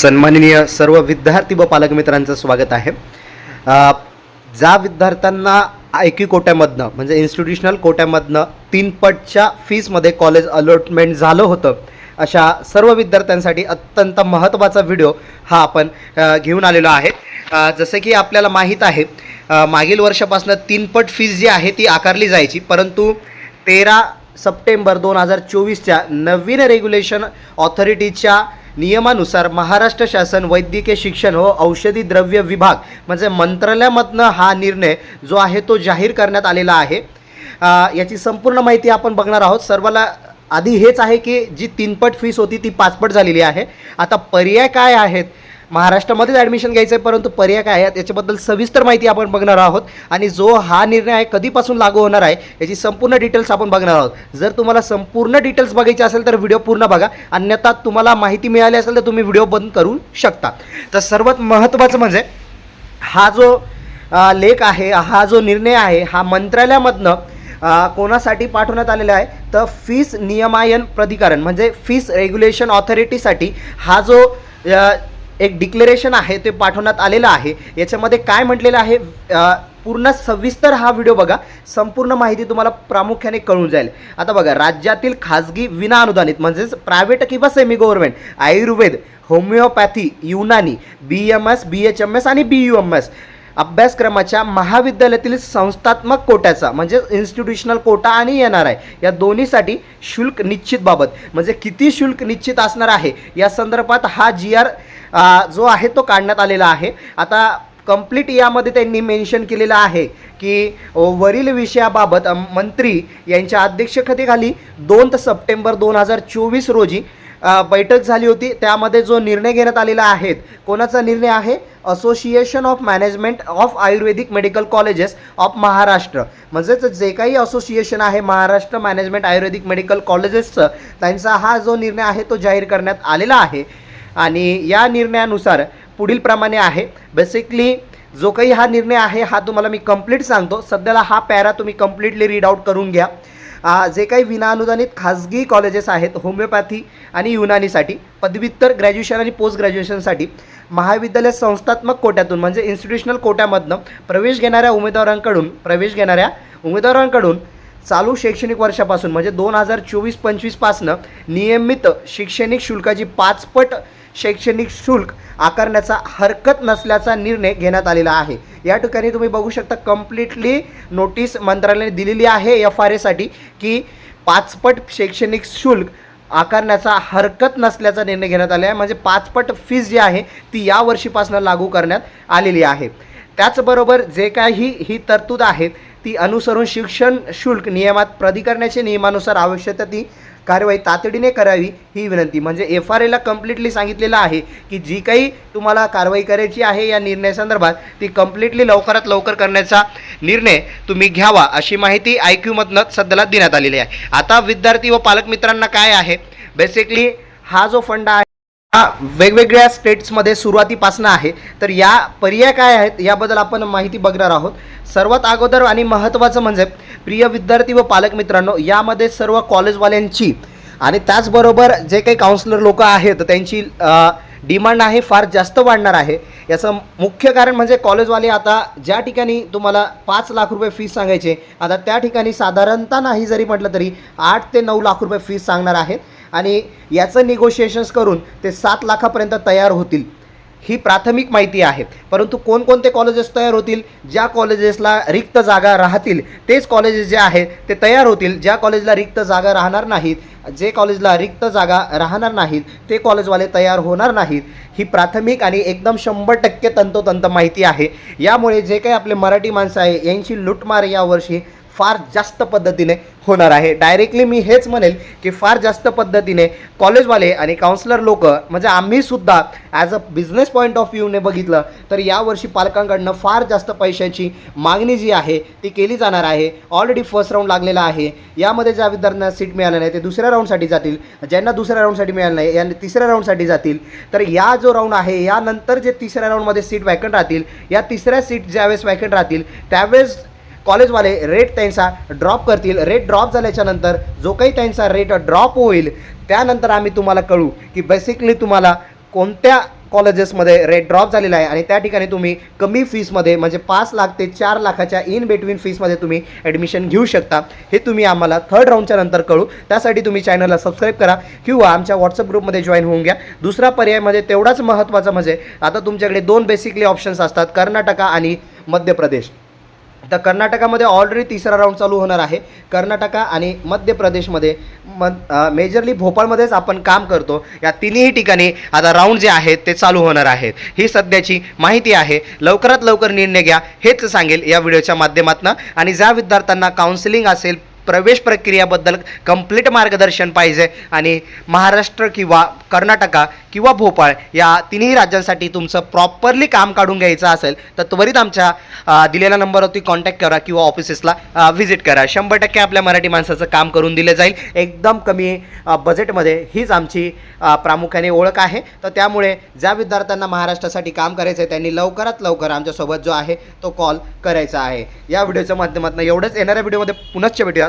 सन्माननीय सर्व विद्यार्थी व पालक मित्रांचं स्वागत आहे. ज्या विद्यार्थ्यांना आय कोट्यामधनं म्हणजे इन्स्टिट्यूशनल कोट्यामधनं तीन पटच्या फीसमध्ये कॉलेज अलॉटमेंट झालं होतं अशा सर्व विद्यार्थ्यांसाठी अत्यंत महत्त्वाचा व्हिडिओ हा आपण घेऊन आलेलो आहे. जसं की आपल्याला माहीत आहे मागील वर्षापासून तीन पट फीस जी आहे ती आकारली जायची परंतु तेरा सप्टेंबर दोन हजार चोवीसच्या नवीन रेग्युलेशन ऑथॉरिटीच्या नियमानुसार महाराष्ट्र शासन वैद्यकीय शिक्षण व औषधी द्रव्य विभाग म्हणजे मंत्रालयामधनं हा निर्णय जो आहे तो जाहीर करण्यात आलेला आहे. याची संपूर्ण माहिती आपण बघणार आहोत. सर्वाला आधी हेच आहे की जी तीनपट फीस होती ती पाचपट झालेली आहे. आता पर्याय काय आहेत? महाराष्ट्रामध्येच ॲडमिशन घ्यायचं आहे परंतु पर्याय काय आहेत याच्याबद्दल सविस्तर माहिती आपण बघणार आहोत. आणि जो हा निर्णय आहे कधीपासून लागू होणार आहे याची संपूर्ण डिटेल्स आपण बघणार आहोत. जर तुम्हाला संपूर्ण डिटेल्स बघायची असेल तर व्हिडिओ पूर्ण बघा. अन्यथा तुम्हाला माहिती मिळाली असेल तर तुम्ही व्हिडिओ बंद करू शकता. तर सर्वात महत्त्वाचं म्हणजे हा जो लेख आहे हा जो निर्णय आहे हा मंत्रालयामधनं कोणासाठी पाठवण्यात आलेला आहे? तर फीस नियमायन प्राधिकरण म्हणजे फीस रेग्युलेशन ऑथॉरिटीसाठी हा जो एक डिक्लेरेशन आहे ते पाठवण्यात आलेलं आहे. याच्यामध्ये काय म्हटलेलं आहे? पूर्ण सविस्तर हा व्हिडिओ बघा. संपूर्ण माहिती तुम्हाला प्रामुख्याने कळून जाईल. आता बघा राज्यातील खाजगी विनाअनुदानित म्हणजेच प्रायव्हेट किंवा semi government Ayurveda homeopathy Unani B M S B H M S आणि बी यू एम एस अभ्यासक्रमाच्या महाविद्यालयातील संस्थात्मक कोट्याचा म्हणजे इन्स्टिट्यूशनल कोटा आणि येनार आय या दोन्हीसाठी शुल्क निश्चित बाबत म्हणजे किती शुल्क निश्चित असणार आहे? या संदर्भात हा जी आर जो आहे तो काढण्यात आलेला आहे. आता कंप्लीट यामध्ये त्यांनी मेन्शन केलेलं आहे की वरील विषयाबाबत मंत्री यांच्या अध्यक्षतेखाली दोन सप्टेंबर दोन हजार चोवीस रोजी बैठक झाली होती. त्यामध्ये जो निर्णय घेण्यात आलेला आहे कोणाचा निर्णय आहे? Association of management of Ayurvedic medical colleges of Maharashtra म्हणजेच जे काही असोसिएशन आहे महाराष्ट्र मॅनेजमेंट आयुर्वेदिक मेडिकल कॉलेजेसचं त्यांचा हा जो निर्णय आहे तो जाहीर करण्यात आलेला आहे. आणि या निर्णयानुसार पुढील प्रमाणे आहे. बेसिकली जो काही हा निर्णय आहे हा तुम्हाला मी कंप्लीट सांगतो. सध्याला हा पॅरा तुम्ही कम्प्लिटली रीड आउट करून घ्या. जे काही विनाअनुदानित खाजगी कॉलेजेस आहेत होमिओपॅथी आणि युनानीसाठी पदव्युत्तर ग्रॅज्युएशन आणि पोस्ट ग्रॅज्युएशनसाठी महाविद्यालय संस्थात्मक कोट्यातून म्हणजे इन्स्टिट्यूशनल कोट्यामधनं प्रवेश घेणाऱ्या उमेदवारांकडून प्रवेश घेणाऱ्या उमेदवारांकडून चालू शैक्षणिक वर्षापासून म्हणजे दोन हजार चोवीस पंचवीसपासनं नियमित शैक्षणिक शुल्काची पाचपट शैक्षणिक शुल्क आकारण्याचा हरकत नसल्याचा निर्णय घेण्यात आलेला आहे. या ठिकाणी तुम्ही बघू शकता कम्प्लिटली नोटीस मंत्रालयाने दिलेली आहे एफ आर एसाठी की पाचपट शैक्षणिक शुल्क आकारण्याचा हरकत नसल्याचा निर्णय घेण्यात आला आहे. म्हणजे पाचपट फीज जी आहे ती या वर्षीपासून लागू करण्यात आलेली आहे. त्याचबरोबर जे काही ही तरतूद आहेत ती अनुसरून शिक्षण शुल्क नियमात प्राधिकरणाच्या नियमानुसार आवश्यक ती कारवाई तातडीने करावी ही विनंती. म्हणजे एफ आर एला कम्प्लिटली सांगितलेलं आहे की जी काही तुम्हाला कारवाई करायची आहे या निर्णयासंदर्भात ती कम्प्लिटली लवकरात लवकर करण्याचा निर्णय तुम्ही घ्यावा अशी माहिती आय क्यूमधनं सध्याला देण्यात आलेली आहे. आता विद्यार्थी व पालक मित्रांना काय आहे? बेसिकली हा जो फंड आहे हा वेगवेगळ्या स्टेट्समध्ये सुरुवातीपासनं आहे. तर या पर्याय काय आहेत याबद्दल आपण माहिती बघणार आहोत. सर्वात अगोदर आणि महत्त्वाचं म्हणजे प्रिय विद्यार्थी व पालक मित्रांनो यामध्ये सर्व कॉलेजवाल्यांची आणि त्याचबरोबर जे काही काउन्सिलर लोक आहेत त्यांची डिमांड आहे फार जास्त वाढणार आहे. याचं मुख्य कारण म्हणजे कॉलेजवाले आता ज्या ठिकाणी तुम्हाला पाच लाख रुपये फीस सांगायचे आता त्या ठिकाणी साधारणतः नाही जरी म्हटलं तरी आठ ते नऊ लाख रुपये फीस सांगणार आहेत. आणि याचं निगोशिएशन्स करून ते सात लाखापर्यंत तयार होतील. ही प्राथमिक माहिती आहे. परंतु कोणकोणते कॉलेजेस तयार होतील ज्या कॉलेजेसला रिक्त जागा राहतील तेच कॉलेजेस जे आहेत ते तयार होतील. ज्या कॉलेजला रिक्त जागा राहणार नाहीत जे कॉलेजला रिक्त जागा राहणार नाहीत ते कॉलेजवाले तयार होणार नाहीत. ही प्राथमिक आणि एकदम शंभर टक्के तंतोतंत माहिती आहे. यामुळे जे काही आपले मराठी माणसं आहे यांची लुटमार यावर्षी फार जास्त पद्धतीने होणार आहे. डायरेक्टली मी हेच म्हणेल की फार जास्त पद्धतीने कॉलेजवाले आणि काउन्सिलर लोक म्हणजे आम्हीसुद्धा as a business point of व्ह्यूने बघितलं तर यावर्षी पालकांकडनं फार जास्त पैशाची मागणी जी आहे ती केली जाणार आहे. ऑलरेडी फर्स्ट राऊंड लागलेला आहे. यामध्ये ज्या विद्यार्थ्यांना सीट मिळालं नाही ते दुसऱ्या राऊंडसाठी जातील. ज्यांना दुसऱ्या राऊंडसाठी मिळालं नाही यांना तिसऱ्या राऊंडसाठी जातील. तर या जो राऊंड आहे यानंतर जे तिसऱ्या राऊंडमध्ये सीट वॅकंट राहतील या तिसऱ्या सीट ज्यावेळेस वॅकंट राहतील त्यावेळेस कॉलेजवाले रेट त्यांचा ड्रॉप करतील. रेट ड्रॉप झाल्याच्यानंतर जो काही त्यांचा रेट ड्रॉप होईल त्यानंतर आम्ही तुम्हाला कळू की बेसिकली तुम्हाला कोणत्या कॉलेजेसमध्ये रेट ड्रॉप झालेला आहे आणि त्या ठिकाणी तुम्ही कमी फीसमध्ये म्हणजे पाच लाख ते चार लाखाच्या इन बिटवीन फीसमध्ये तुम्ही ॲडमिशन घेऊ शकता. हे तुम्ही आम्हाला थर्ड राऊंडच्या नंतर कळू. त्यासाठी तुम्ही चॅनलला सबस्क्राईब करा किंवा आमच्या व्हॉट्सअप ग्रुपमध्ये जॉईन होऊन घ्या. दुसरा पर्यायमध्ये म्हणजे तेवढाच महत्त्वाचा म्हणजे आता तुमच्याकडे दोन बेसिकली ऑप्शन्स असतात कर्नाटका आणि मध्य प्रदेश. तर कर्नाटकामध्ये ऑलरेडी तिसरा राऊंड चालू होणार आहे. कर्नाटका आणि मध्य प्रदेशमध्ये म मेजरली भोपाळमध्येच आपण काम करतो. या तिन्ही ठिकाणी आता राऊंड जे आहेत ते चालू होणार आहेत. ही सध्याची माहिती आहे. लवकरात लवकर निर्णय घ्या हेच सांगेल या व्हिडिओच्या माध्यमातून. आणि ज्या विद्यार्थ्यांना काउन्सिलिंग असेल प्रवेश प्रक्रियाबद्दल कंप्लीट मार्गदर्शन पाहिजे. आणि महाराष्ट्र किंवा कर्नाटका किंवा भोपाळ या तिन्ही राज्यांसाठी तुमचं प्रॉपरली काम काढून घ्यायचं असेल तर त्वरित आमच्या दिलेल्या नंबरवरती कॉन्टॅक्ट करा किंवा ऑफिसेसला व्हिजिट करा. शंभर टक्के आपल्या मराठी माणसाचं काम करून दिलं जाईल. एकदम कमी बजेटमध्ये हीच आमची प्रामुख्याने ओळख आहे. तर त्यामुळे ज्या विद्यार्थ्यांना महाराष्ट्रासाठी काम करायचं आहे त्यांनी लवकरात लवकर आमच्यासोबत जो आहे तो कॉल करायचा आहे. या व्हिडिओच्या माध्यमातून एवढंच. येणाऱ्या व्हिडिओमध्ये पुनश्च भेटूया.